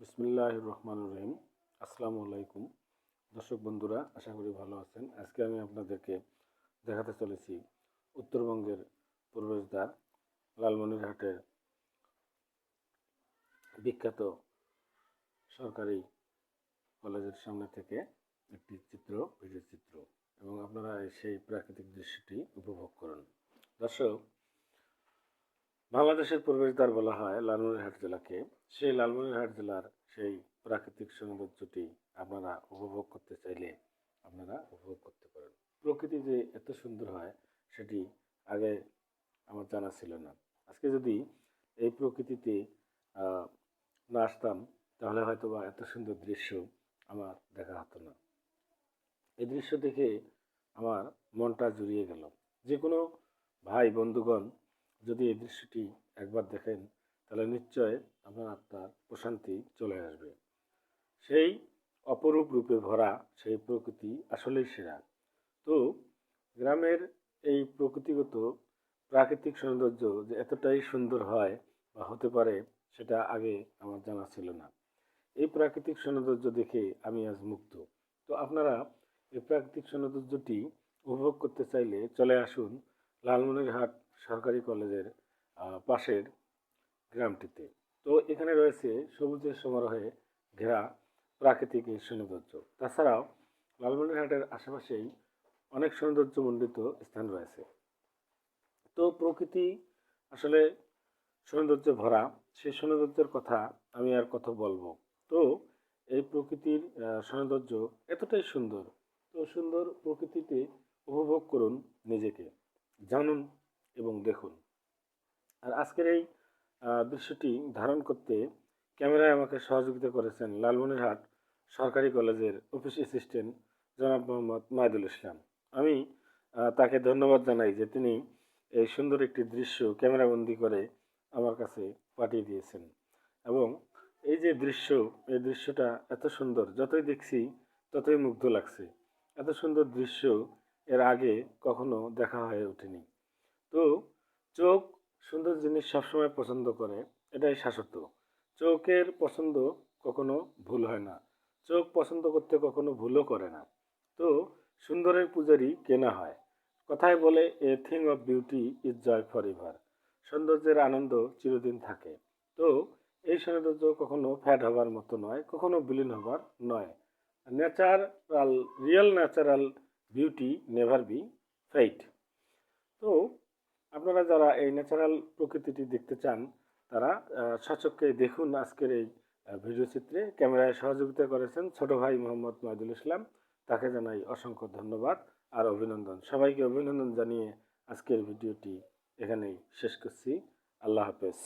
বিসমিল্লাহ রহমান রহিম আসসালামু আলাইকুম। দর্শক বন্ধুরা, আশা করি ভালো আছেন। আজকে আমি আপনাদেরকে দেখাতে চলেছি উত্তরবঙ্গের প্রবেশদ্বার লালমনিরহাটের বিখ্যাত সরকারি কলেজের সামনে থেকে একটি চিত্র ভিডিও চিত্র। এবং আপনারা সেই প্রাকৃতিক দৃশ্যটি উপভোগ করুন। দর্শক বাংলাদেশের প্রবেশদ্বার বলা হয় লালমনিরহাট জেলাকে। সেই লালমনিরহাট জেলার সেই প্রাকৃতিক সৌন্দর্যটি আপনারা উপভোগ করতে চাইলে আপনারা উপভোগ করতে পারেন। প্রকৃতি যে এত সুন্দর হয়, সেটি আগে আমার জানা ছিল না। আজকে যদি এই প্রকৃতিতে না আসতাম, তাহলে হয়তো বা এত সুন্দর দৃশ্য আমার দেখা হতো না। এই দৃশ্য দেখে আমার মনটা জুড়িয়ে গেল। যে কোনো ভাই বন্ধুগণ যদি এই দৃশ্যটি একবার দেখেন, তাহলে নিশ্চয় আপনার আত্মার প্রশান্তি চলে আসবে। সেই অপরূপ রূপে ভরা সেই প্রকৃতি আসলেই সেরা। তো গ্রামের এই প্রকৃতিগত প্রাকৃতিক সৌন্দর্য যে এতটাই সুন্দর হয় বা হতে পারে, সেটা আগে আমার জানা ছিল না। এই প্রাকৃতিক সৌন্দর্য দেখে আমি আজ মুক্ত। তো আপনারা এই প্রাকৃতিক সৌন্দর্যটি উপভোগ করতে চাইলে চলে আসুন লালমনিরহাট সরকারি কলেজের পাশের গ্রামটিতে। তো এখানে রয়েছে সবুজের সমারোহে ঘেরা প্রাকৃতিক এই সৌন্দর্য। তাছাড়াও লালমনিরহাটের আশেপাশেই অনেক সৌন্দর্যমণ্ডিত স্থান রয়েছে। তো প্রকৃতি আসলে সৌন্দর্য ভরা, সেই সৌন্দর্যের কথা আমি আর কত বলব? তো এই প্রকৃতির সৌন্দর্য এতটাই সুন্দর। তো সুন্দর প্রকৃতিতে উপভোগ করুন নিজেকে। জানুন এবং দেখুন। আর আজকের এই দৃশ্যটি ধারণ করতে ক্যামেরায় আমাকে সহযোগিতা করেছেন লালমনিরহাট সরকারি কলেজের অফিস অ্যাসিস্ট্যান্ট জনাব মোহাম্মদ মাহিদুল ইসলাম। আমি তাকে ধন্যবাদ জানাই যে তিনি এই সুন্দর একটি দৃশ্য ক্যামেরাবন্দি করে আমার কাছে পাঠিয়ে দিয়েছেন। এবং এই যে দৃশ্য, এই দৃশ্যটা এত সুন্দর, যতই দেখছি ততই মুগ্ধ লাগছে। এত সুন্দর দৃশ্য এর আগে কখনো দেখা হয়ে ওঠেনি। তো চোখ সুন্দর জিনিস সবসময় পছন্দ করে, এটাই শাশ্বত। চোখের পছন্দ কখনো ভুল হয় না। চোখ পছন্দ করতে কখনো ভুলও করে না। তো সুন্দরের পূজারি কেনা হয়? কথায় বলে a thing of beauty is joy forever সৌন্দর্যের আনন্দ চিরদিন থাকে। তো এই সৌন্দর্য কখনো ফ্যাট হবার মতো নয়, কখনো বিলীন হবার নয়। Natural real natural beauty never be fade তো আপনারা যারা এই ন্যাচারাল প্রকৃতিটি দেখতে চান, তারা সচককে দেখুন আজকের এই ভিডিও চিত্রে। ক্যামেরায় সহযোগিতা করেছেন ছোট ভাই মোহাম্মদ মাহিদুল ইসলাম। তাকে জানাই অসংখ্য ধন্যবাদ আর অভিনন্দন। সবাইকে অভিনন্দন জানিয়ে আজকের ভিডিওটি এখানেই শেষ করছি। আল্লাহ হাফেজ।